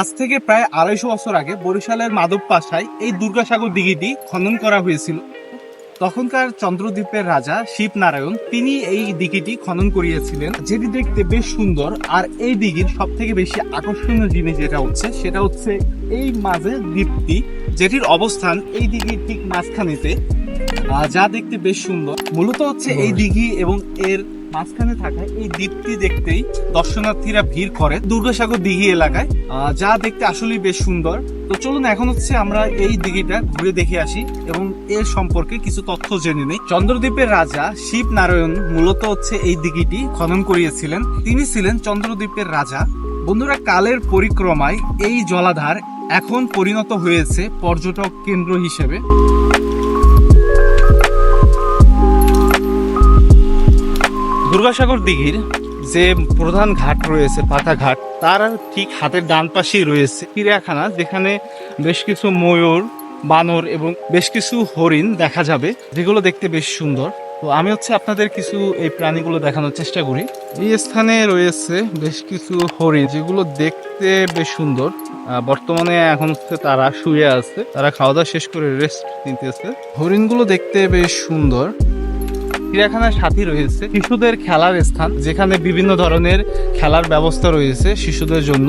আজ থেকে প্রায় আড়াইশো বছর আগে বরিশালের মাধব পাশায় এই দুর্গাসাগর দিঘিটি খনন করা হয়েছিল। তখনকার চন্দ্রদ্বীপের রাজা শিবনারায়ণ তিনি এই দিঘিটি খনন করিয়েছিলেন, যেটি দেখতে বেশ সুন্দর। আর এই দিঘির সব থেকে বেশি আকর্ষণীয় জিনিস যেটা হচ্ছে, সেটা হচ্ছে এই মাঝে দ্বীপটি, যেটির অবস্থান এই দিঘির ঠিক মাঝখানেতে। যা দেখতে বেশ সুন্দর, মূলত হচ্ছে এই দিঘি এবং এর মাঝখানে থাকা এই দ্বীপটি দেখতেই দর্শনার্থীরা ভিড় করে দুর্গাসাগর দিঘি এলাকায়। যা দেখতে আসলেই বেশ সুন্দর। তো চলুন এখন হচ্ছে আমরা এই দিঘিটা ঘুরে দেখে আসি এবং এর সম্পর্কে কিছু তথ্য জেনে নিই। চন্দ্রদ্বীপের রাজা শিব নারায়ণ মূলত হচ্ছে এই দিঘিটি খনন করিয়েছিলেন। তিনি ছিলেন চন্দ্রদ্বীপের রাজা। বন্ধুরা, কালের পরিক্রমায় এই জলাধার এখন পরিণত হয়েছে পর্যটক কেন্দ্র হিসেবে। দুর্গাসাগর দিঘির যে প্রধান ঘাট রয়েছে, পাতা ঘাট, তার ঠিক হাতের ডান পাশেই রয়েছে চিড়িয়াখানা, যেখানে বেশ কিছু ময়ূর, বানর এবং বেশ কিছু হরিণ দেখা যাবে। যেগুলো দেখতে বেশ সুন্দর। তো আমি হচ্ছে আপনাদের কিছু এই প্রাণীগুলো দেখানোর চেষ্টা করি। এই স্থানে রয়েছে বেশ কিছু হরিণ, যেগুলো দেখতে বেশ সুন্দর। বর্তমানে এখন হচ্ছে তারা শুয়ে আছে। তারা খাওয়া দাওয়া শেষ করে রেস্ট নিতেছে। হরিণগুলো দেখতে বেশ সুন্দর। চিড়িয়াখানার সাথে রয়েছে শিশুদের খেলার স্থান যেখানে বিভিন্ন ধরনের খেলার ব্যবস্থা রয়েছে শিশুদের জন্য।